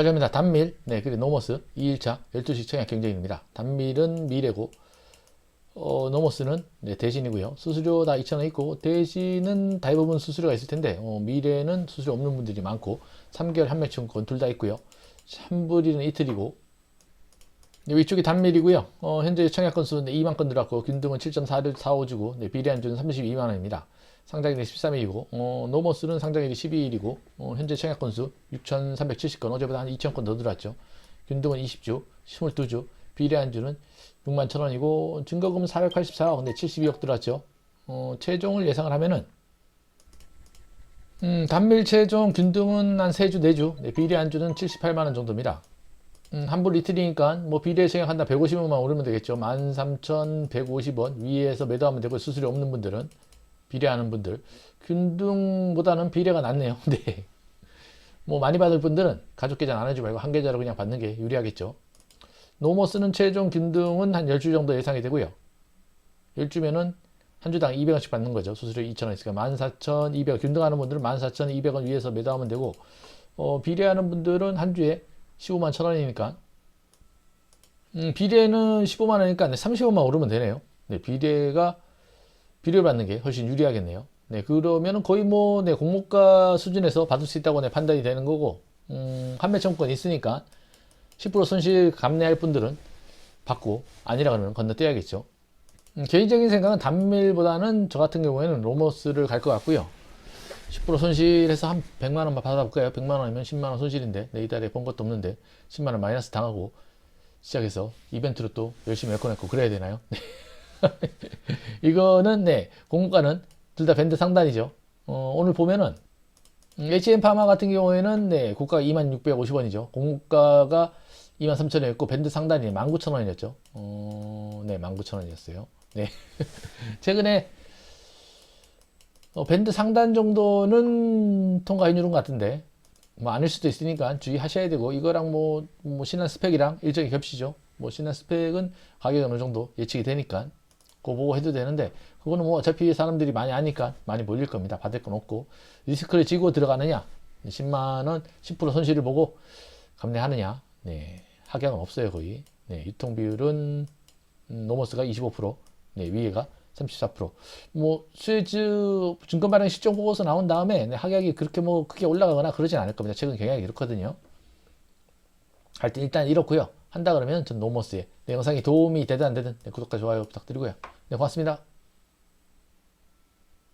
감사합니다. 단밀, 네, 그리고 노머스 2일차 12시 청약 경쟁입니다. 단밀은 미래고, 어, 노머스는 네, 대신이고요. 수수료 다 2,000원 있고, 대신은 대부분 수수료가 있을 텐데, 어, 미래는 수수료 없는 분들이 많고, 3개월 한매춘권 둘다 있고요. 환불일은 이틀이고, 네, 위쪽이 단밀이고요. 어, 현재 청약 건수는 2만 건 들어왔고, 균등은 7.45주고, 네, 비례한주는 32만 원입니다. 상장일이 13일이고, 어, 노머스는 상장일이 12일이고, 어, 현재 청약 건수 6,370건, 어제보다 한 2,000건 더 들어왔죠. 균등은 20주, 22주, 비례한주는 6만 1,000원이고, 증거금은 484억, 근데 72억 들어왔죠. 어, 최종을 예상을 하면은, 음, 단밀 최종 균등은 한 3주, 4주, 네, 비례한주는 78만 원 정도입니다. 음, 환불 이틀이니까 뭐 비례 생각한다 150원만 오르면 되겠죠. 13,150원 위에서 매도하면 되고 수수료 없는 분들은 비례하는 분들 균등보다는 비례가 낫네요. 네. 뭐 많이 받을 분들은 가족 계좌 나누지 말고 한 계좌로 그냥 받는 게 유리하겠죠. 노모스는 최종 균등은 한 10주 정도 예상이 되고요. 10주면은 한 주당 200원씩 받는 거죠. 수수료 2,000원 있으니까 14,200원 균등하는 분들은 14,200원 위에서 매도하면 되고 어, 비례하는 분들은 한 주에 15만 1,000원이니까 음, 비례는 15만 원이니까 30원만 오르면 되네요. 네, 비례가 비례를 받는 게 훨씬 유리하겠네요. 네, 그러면은 거의 뭐, 네, 공모가 수준에서 받을 수 있다고 네, 판단이 되는 거고, 음, 판매청권 있으니까 10% 손실 감내할 분들은 받고, 아니라 그러면 건너뛰어야겠죠. 음, 개인적인 생각은 단밀보다는 저 같은 경우에는 로머스를 갈 것 같고요. 10% 손실해서 한 100만 원만 받아볼까요? 100만 원이면 10만 원 손실인데, 내 이달에 번 것도 없는데, 10만 원 마이너스 당하고, 시작해서 이벤트로 또 열심히 할거냈고 그래야 되나요? 네. 이거는 네 공모가는 둘 다 밴드 상단이죠. 어, 오늘 보면은 음, HM 파마 같은 경우에는 네 고가가 2650원이죠. 공모가가 23,000원이었고 밴드 상단이 19,000원이었죠. 어, 네 19,000원이었어요. 네 최근에 어, 밴드 상단 정도는 통과해 주는 것 같은데 뭐 아닐 수도 있으니까 주의하셔야 되고 이거랑 뭐, 뭐 신한 스펙이랑 일정이 겹치죠. 뭐 신한 스펙은 가격이 어느 정도 예측이 되니까 그거 보고 해도 되는데 그거는 뭐 어차피 사람들이 많이 아니까 많이 몰릴 겁니다. 받을 건 없고 리스크를 지고 들어가느냐 10만 원 10% 손실을 보고 감내하느냐 네 하향은 없어요 거의 네 유통 비율은 음, 노머스가 25% 네, 위에가 34%뭐 수혜즈 증권 발행 시점 보고서 나온 다음에 네, 하락이 그렇게 뭐 크게 올라가거나 그러진 않을 겁니다. 최근 경향이 그렇거든요. 할때 일단 이렇고요. 한다 그러면 전 노머스에 네, 영상이 도움이 되든 안 되든 네, 구독과 좋아요 부탁드리고요. 네, 고맙습니다.